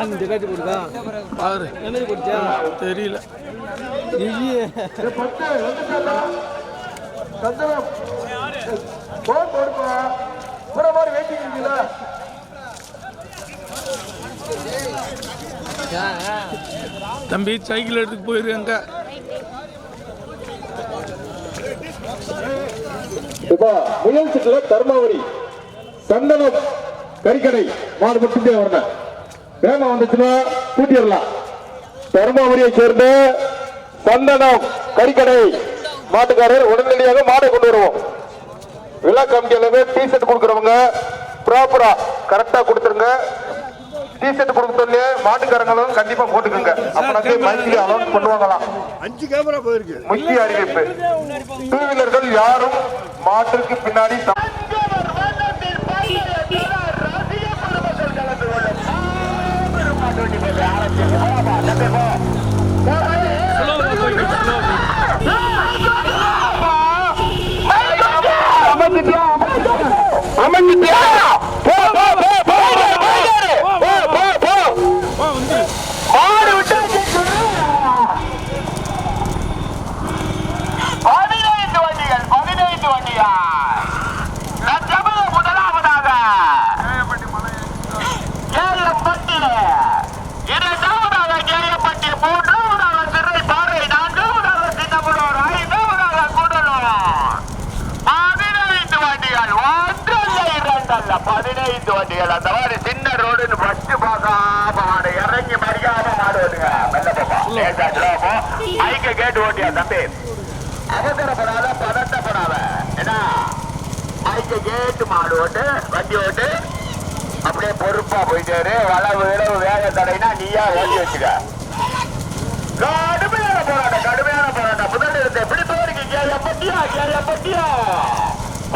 அந்த காட்டி போடுதா? பாரு. என்னது போட்டியா தெரியல. தம்பி சைக்கிள் எடுத்துட்டு போயிருக்காங்க இப்போ முயல் தர்மாவரி சந்தனம். கறிக்கடை மாடு மட்டுமே வரணும். வேகமா வந்துச்சுன்னா கூட்டிடலாம். தர்மாவரியை சேர்ந்த சந்தனம் கறிக்கடை மாட்டுக்காரர் உடனடியாக மாடை கொண்டு வருவோம். விழா கமிட்டியில டி ஷர்ட் கொடுக்குறவங்க ப்ராப்பரா கரெக்டா கொடுத்துருங்க. டி ஷர்ட் சொல்லி மாட்டுக்காரங்களும் கண்டிப்பா போட்டுக்கோங்க. அப்பனாக்கே மைக்கில் அலௌன்ஸ் பண்ணுவாங்களாம். அஞ்சு கேமரா போயிருக்கு. முக்கிய அறிவிப்பு. டூ வீலர்கள் யாரும் மாட்டிற்கு பின்னாடி Slow, slow, slow. லேசா போ மைக்க கேட்டு ஓட்டியா தம்பி. அவசரப்படாத பதட்டப்படாத என்ன மைக்க கேட்டு மாடு ஓட்டு வண்டி ஓட்டு. அப்படியே பொறுப்பா போயிட்டாரு வளவு இளவு வேக தடைனா நீயா ஓட்டி வச்சுக்க. கடுமையான போராட்டம் கடுமையான போராட்டம். முதல் இடத்தை பிடிப்பவருக்கு கேள்வி பட்டியா கேள்வி பட்டியா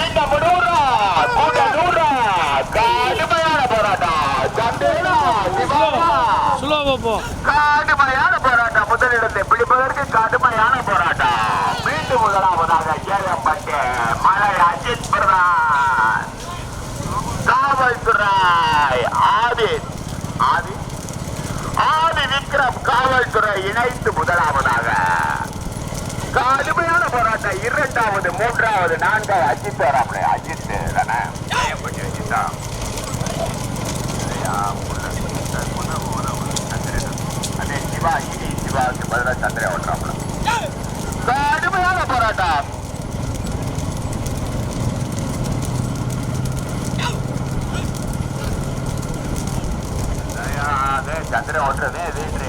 இந்த முடூரா கூட நூறா கடுமையான போராட்டம். ஸ்லோவா போ கடுமையான போராட்டம் முதலிடத்தை பிடிப்பதற்கு கடுமையான போராட்டம் மீண்டும் முதலாவதாக கேள்விப்பட்டு மலை அஜித் பிரதான் காவல்துறை ஆதி ஆதி ஆதி விக்ரம் காவல்துறை இணைத்து முதலாவதாக கடுமையான போராட்டம் இரண்டாவது மூன்றாவது நான்காவது அஜித் வராமலே அஜித் தானே ஜெயம்பட்டி அஜித்தா ஐயா, புள்ள, புள்ள, புள்ள, புள்ள, சந்திரன். அதே சிவா இனி சிவாவுக்கு பதிலாக சந்திரன் ஓட்டுறாப்புல கடுமையான போராட்டம் ஐயா, அது சந்திரன் ஓட்டுறது வீட்டு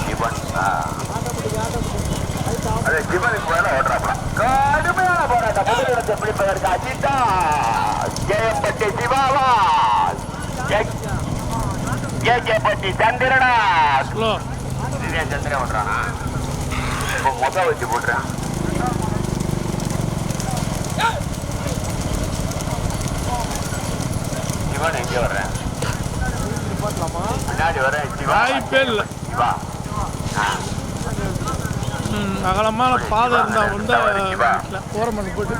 சிவன் ஆ. அது சிவனுக்கு மேல ஓட்டுறாப்புல கடுமையான போராட்டம். முதலிடத்தை பிடிப்பதற்கு அஜிதா ஜெயம்பட்டி சிவாவா கேகேப்பட்டி சந்திரனா சந்திரன் ஓட்டுறானா இப்போ முக வச்சு போட்டுறான். சிவன் எங்க வர்றேன் பின்னாடி வரேன் சிவா. வாய்ப்பே இல்லை. சிவா. அகலமான பாதை இருந்தா வந்து ஓரமண்ணு போட்டு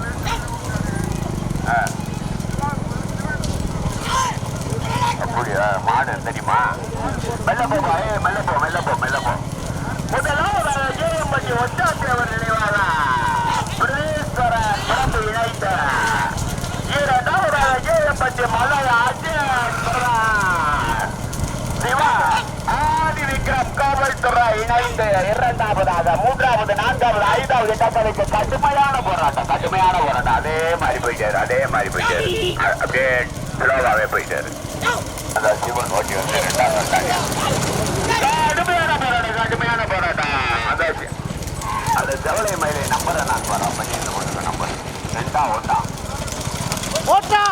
மாடு தெரியுமா? மெல்ல போப்பா மெல்ல போ மெல்ல போ மெல்ல போ. முதலாம் முதலாவதாக ஜேஎம்பட்டி ஒட்டாசியவர் நினைவாக பிரதேஸ்வர பிறப்பு இணைத்த. இரண்டாவதாக ஜேஎம்பட்டி மலை அஜயன் சிவா ஆதி விக்ரம் காவல்துறை இணைந்து இரண்டாவதாக மூன்றாவது நான்காவது ஐந்தாவது எட்டாவது கடுமையான போராட்டம் கடுமையான போராட்டம். அதே மாதிரி போயிட்டாரு அதே மாதிரி போயிட்டாரு. அப்படியே ஸ்லோவாவே போயிட்டாரு. அந்த சிவன் ஓட்டி வந்து ரெண்டாவது வந்தாங்க கடுமையான போராட்டம் கடுமையான போராட்டம். அந்த அந்த செவலை மயிலை நம்பரை நான் வர பண்ணி கொடுத்த நம்பர் ரெண்டாம் ஓட்டா ஓட்டா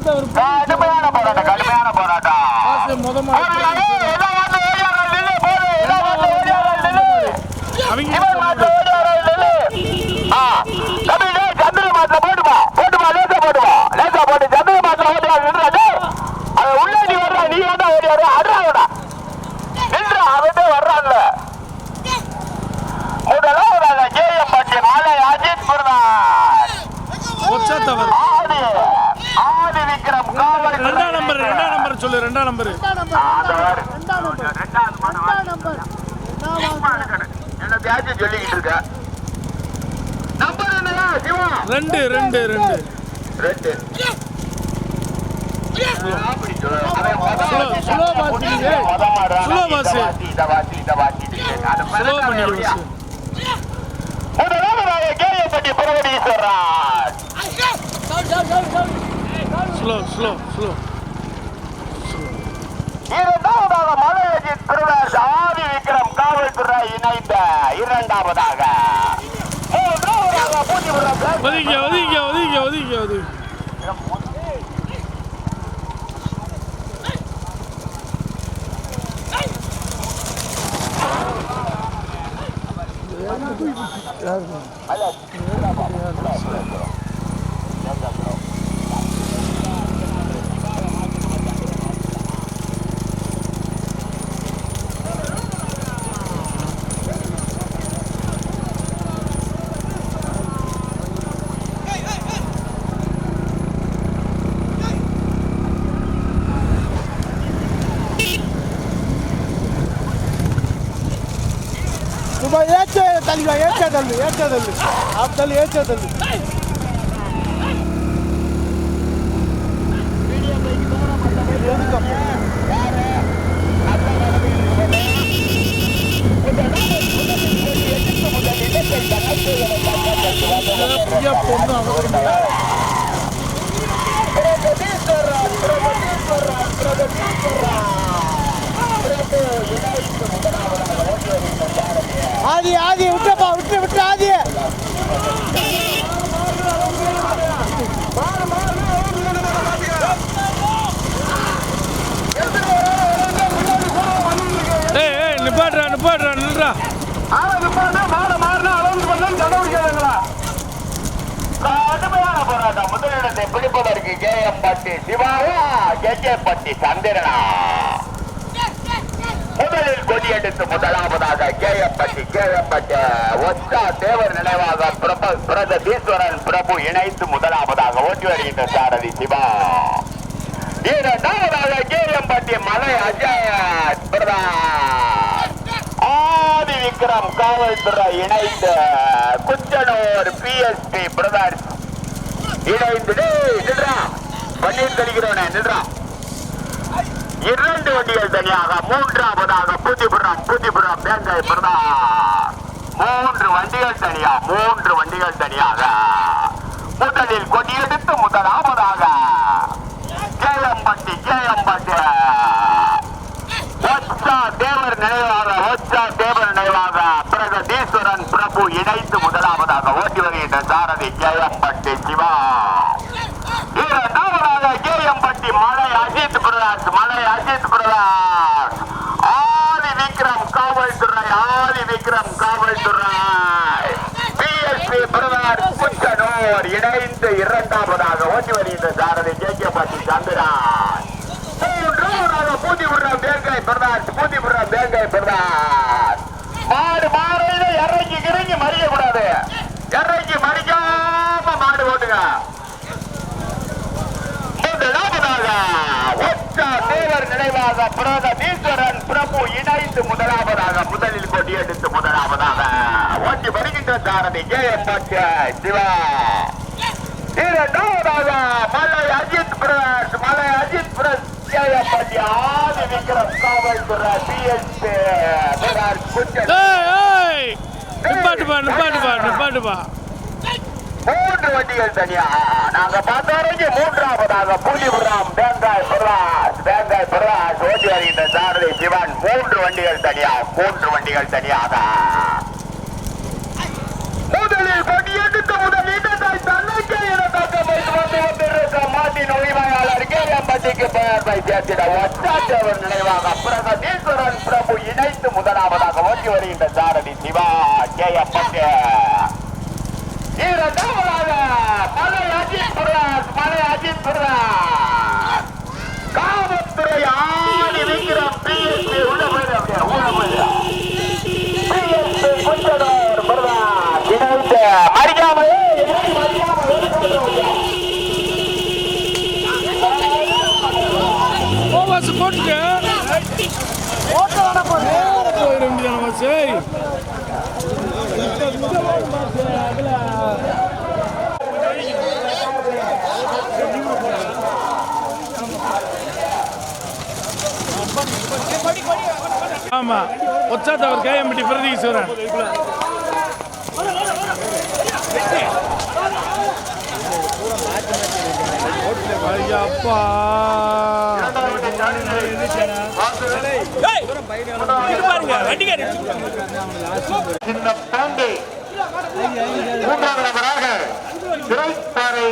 యాభై రూపాయలు ரெண்டாம் நம்பர் சொல்லிக்கிட்டு இருக்க ரெண்டு ரெண்டு ரெண்டு. ரெண்டு. முதலாவதாக கேரியப்பட்டி புரவடீஸ்வரராஜ் ஸ்லோ ஸ்லோ ஸ்லோ இரண்டாவதாக மலையஜி திருவாஸ் ஆதி விக்ரம் காவல்துறை இணைந்த இரண்டாவதாக. ஒதுங்க ஒதுங்க ஒதுங்க ஒதுங்க ஒதுங்க. அல்ல échatelo, échatelo, échatelo, échatelo, échatelo, échatelo. Prototipo, prototipo, prototipo, prototipo. ஆதி விட்டுப்பா விட்டு விட்டு ஆதி ஏய் ஏய் நிப்பாட்றா நிப்பாட்றா நில்றா. கடுமையான போராட்டம். முதலிடத்தை பிடிப்பதற்கு கே எம் பட்டி சிவாவா கே கே பட்டி சந்திரனா. முதலில் கொடியெடுத்து முதலாவதாக கேயப்பட்டி எம் ஒத்தா தேவர் நினைவாக பிரப பிரபு இணைத்து முதலாவதாக ஓட்டி வருகின்ற சாரதி சிவா. இரண்டாவதாக கே மலை அஜய பிரதான் ஆதி விக்ரம் காவல்துறை இணைந்து குச்சனூர் பிஎஸ்பி பிரதர்ஸ் இணைந்து நின்றான் நில்றா. பன்னீர் தெளிக்கிறவனே நில்றா. இரண்டு வண்டிகள் தனியாக மூன்றாவதாக புதிபுரம் பூத்திபுரம் வேங்கை பிரதான் மூன்று வண்டிகள் தனியா மூன்று வண்டிகள் தனியாக. முதலில் கொடியெடுத்து முதலாவதாக. கேளம்பட்டி கேளம்பட்டி ஒச்சா தேவர் நினைவாக ஒச்சா தேவர் நினைவாக பிரகதீஸ்வரன் பிரபு இணைத்து முதலாவதாக ஓட்டி வருகின்ற சாரதி கேளம்பட்டி சிவா இரண்டாவதாக கேஎம்பட்டி மலை அஜித் பிரதாஸ் மலை அஜித் பிரதாஸ் ஆதி விக்ரம் காவல்துறை ஆதி விக்ரம் காவல்துறை. பிஎஸ்பி பிரதார் குச்சனூர் இணைந்து இரண்டாவதாக ஓட்டி வருகின்ற சாரதி கேகேபட்டி சந்திரான். மூன்றாவதாக பூதிபுரம் தேங்காய் பிரதாஸ் பூதிபுரம் தேங்காய் மாடு மாறையில இறங்கி இறங்கி மறிய கூடாது இறங்கி மறிக்காம மாடு ஓட்டுங்க. முதலாவதாக தேவர் நினைவாக பிரகதீஸ்வரன் பிரபு இணைந்து முதலாவதாக முதலில் கொடியெடுத்து முதலாவதாக ஓட்டி வருகின்ற சாரதி கே எம் சிவா. இரண்டாவதாக மலை அஜித் பிரஸ் மலை அஜித் பிரஸ் ஜெயப்பட்டி ஆதி விக்ரம் காவல்துறை பிஎஸ்பி நிப்பாட்டுப்பா நிப்பாட்டுப்பா நிப்பாட்டுப்பா மூன்று வண்டிகள் தனியா நாங்க பார்த்த வரைக்கும் மூன்றாவதாக புலிபுரம் தேங்காய் பிரகாஷ் தேங்காய் பிரகாஷ் ஓட்டி வருகின்ற சாரதி சிவன். மூன்று வண்டிகள் தனியா மூன்று வண்டிகள் தனியாக. முதலில் கொடியெடுத்து முதல் இடத்தை தன்னைக்கே என தக்க வைத்து வந்து கொண்டிருக்க மாட்டின் உரிமையாளர் கேரம்பட்டிக்கு பெயர் வை சேர்த்திட ஒற்றாற்றவர் நினைவாக பிரகதீஸ்வரன் பிரபு இணைத்து முதலாவதாக ஓட்டி வருகின்ற சாரதி சிவா கே. எம். கேஎம்பட்டி இரண்டாவதாக மலை அஜித் பிரகாஷ் மலை அஜித் பிரகாஷ் காவல்துறை ஆடி விக்ரம் பிஎஸ்பி ஆமா. ஒச்சாத்தவர் கேஎம்பட்டி பிரதீஸ்வரன் ஐயப்பா. சின்ன பாண்டு மூன்றாவது நபராக திரைப்பாறை